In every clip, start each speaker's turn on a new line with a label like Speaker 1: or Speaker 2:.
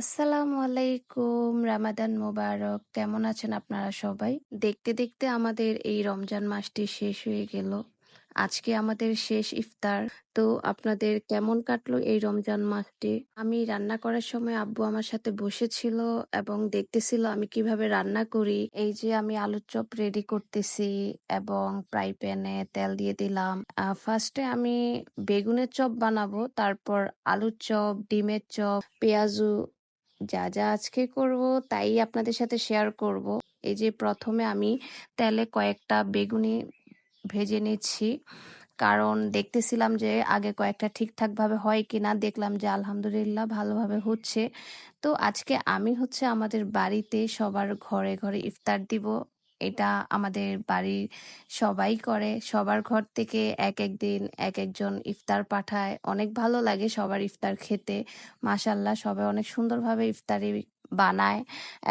Speaker 1: আসসালামু আলাইকুম, রামাদান মোবারক। কেমন আছেন আপনারা সবাই? দেখতে দেখতে আমাদের এই রমজান মাসটি শেষ হয়ে গেল। আজকে আমাদের শেষ ইফতার। তো আপনাদের কেমন কাটলো এই রমজান মাসটি? আমি রান্না করার সময় আব্বু আমার সাথে বসেছিল এবং দেখতেছিল আমি কীভাবে রান্না করি। এই যে আমি আলুর চপ রেডি করতেছি এবং ফ্রাই প্যানে তেল দিয়ে দিলাম। ফার্স্টে আমি বেগুনের চপ বানাবো, তারপর আলুর চপ, ডিমের চপ, পেঁয়াজু যা যা আজকে করব তাই আপনাদের সাথে শেয়ার করব। এই যে প্রথমে আমি তেলে কয়েকটা বেগুনি ভেজে নিচ্ছি। কারণ দেখতেছিলাম যে আগে কয়েকটা ঠিকঠাকভাবে হয় কি না দেখলাম যে আলহামদুলিল্লাহ ভালোভাবে হচ্ছে। তো আজকে আমি হচ্ছে আমাদের বাড়িতে সবার ঘরে ঘরে ইফতার দিব। এটা আমাদের বাড়ির সবাই করে। সবার ঘর থেকে এক এক দিন এক একজন ইফতার পাঠায়। অনেক ভালো লাগে সবার ইফতার খেতে। মাশাল্লাহ সবাই অনেক সুন্দরভাবে ইফতারি বানায়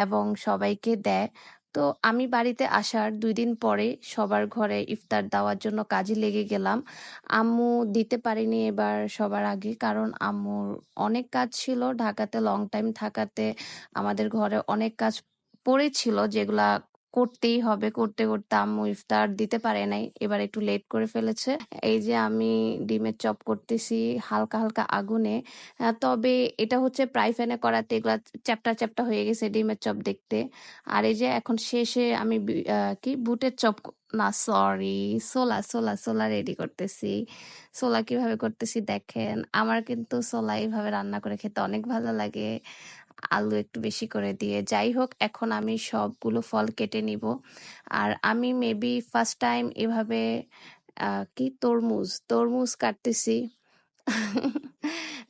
Speaker 1: এবং সবাইকে দেয়। তো আমি বাড়িতে আসার দুই দিন পরে সবার ঘরে ইফতার দেওয়ার জন্য কাজে লেগে গেলাম। আম্মু দিতে পারিনি এবার সবার আগে কারণ আম্মুর অনেক কাজ ছিল ঢাকাতে লং টাইম থাকাতে আমাদের ঘরে অনেক কাজ পড়েছিল যেগুলা করতেই হবে, করতে করতে আম্মু ইফতার দিতে পারে নাই, এবার একটু লেট করে ফেলেছে। এই যে আমি ডিমের চপ করতেছি হালকা হালকা আগুনে তবে এটা হচ্ছে প্রাই ফ্যানে করাতে এগুলা চ্যাপটা চ্যাপটা হয়ে গেছে ডিমের চপ দেখতে। আর এই যে এখন শেষে আমি কি বুটের চপ না সরি সোলা সোলা সোলা রেডি করতেছি। সোলা কীভাবে করতেছি দেখেন, আমার কিন্তু সোলা এইভাবে রান্না করে খেতে অনেক ভালো লাগে। আলু একটু বেশি করে দিয়ে। যাই হোক, এখন আমি সবগুলো ফল কেটে নিব। আর আমি মেবি ফার্স্ট টাইম এভাবে কি? তরমুজ তরমুজ কাটতেছি।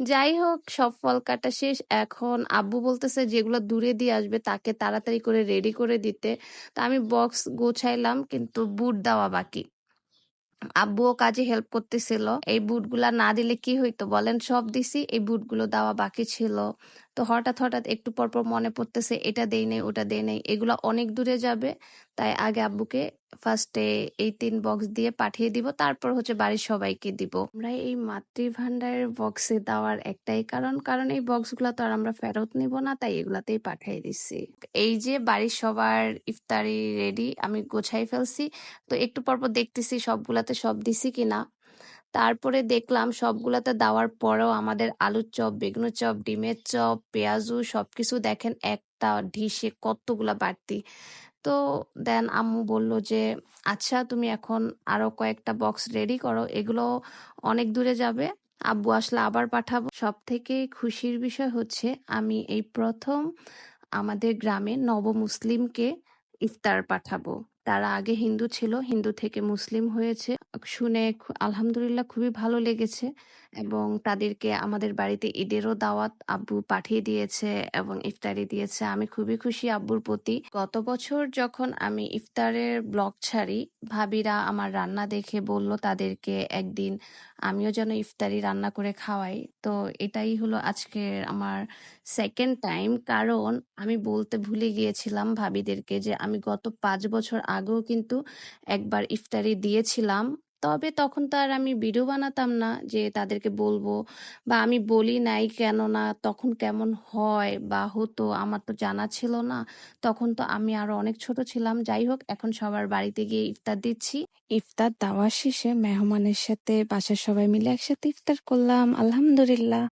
Speaker 1: যাই হোক, সব ফল কাটা শেষ। এখন আব্বু বলতেছে যেগুলো দূরে দিয়ে আসবে তাকে তাড়াতাড়ি করে রেডি করে দিতে। তো আমি বক্স গোছাইলাম, কিন্তু বুট দেওয়া বাকি। আব্বুও কাজে হেল্প করতেছিল। এই বুটগুলা না দিলে কি হইতো বলেন? সব দিছি, এই বুটগুলো দেওয়া বাকি ছিল। তো হঠাৎ হঠাৎ একটু পর পর মনে পড়তেছে, এটা দেই নেই, ওটা দেই নেই, এগুলো অনেক দূরে যাবে। তাই আগে আব্বুকে ফার্স্টে এই তিন বক্স দিয়ে পাঠিয়ে দিব, তারপর হচ্ছে বাড়ির সবাইকে দিব। আমরা এই মাতৃ ভান্ডারের বক্সে দেওয়ার একটাই কারণ কারণ এই বক্সগুলো তো আর আমরা ফেরত নিব না, তাই এগুলাতেই পাঠিয়ে দিচ্ছি এই যে বাড়ির সবার ইফতারি রেডি আমি গোছাই ফেলছি, তো একটু পরপর দেখতেছি সবগুলাতে সব দিছি কিনা। তারপরে দেখলাম সবগুলাতে দেওয়ার পরেও আমাদের আলুর চপ, বেগুনের চপ, ডিমের চপ, পেঁয়াজু সবকিছু দেখেন একটা ঢিসে কতগুলা বাড়তি। তো দেন আম্মু বলল যে আচ্ছা তুমি এখন আরও কয়েকটা বক্স রেডি করো, এগুলো অনেক দূরে যাবে। আব্বু আসলে আবার পাঠাবো। সব থেকে খুশির বিষয় হচ্ছে আমি এই প্রথম আমাদের গ্রামে নবমুসলিমকে ইফতার পাঠাবো। তারা আগে হিন্দু ছিল, হিন্দু থেকে মুসলিম হয়েছে। শুনে আলহামদুলিল্লাহ খুবই ভালো লেগেছে এবং তাদেরকে আমাদের বাড়িতে ঈদেরও দাওয়াত আব্বু পাঠিয়ে দিয়েছে এবং ইফতারি দিয়েছে। আমি খুবই খুশি আব্বুর প্রতি। গত বছর যখন আমি ইফতারের ব্লগ ছাড়ি, ভাবিরা আমার রান্না দেখে বলল, তাদেরকে একদিন আমিও যেন ইফতারি রান্না করে খাওয়াই। তো এটাই হলো আজকের আমার সেকেন্ড টাইম কারণ আমি বলতে ভুলে গিয়েছিলাম ভাবিদেরকে যে আমি গত পাঁচ বছর আগেও কিন্তু একবার ইফতারি দিয়েছিলাম। তবে তখন তো আর আমি ভিডিও বানাতাম না যে তাদেরকে বলব বা আমি বলি নাই কেননা তখন কেমন হয় বা হতো আমার তো জানা ছিল না। তখন তো আমি আরও অনেক ছোট ছিলাম। যাই হোক, এখন সবার বাড়িতে গিয়ে ইফতার দিচ্ছি। ইফতার দেওয়া শেষে মেহমানের সাথে বাসার সবাই মিলে একসাথে ইফতার করলাম। আলহামদুলিল্লাহ।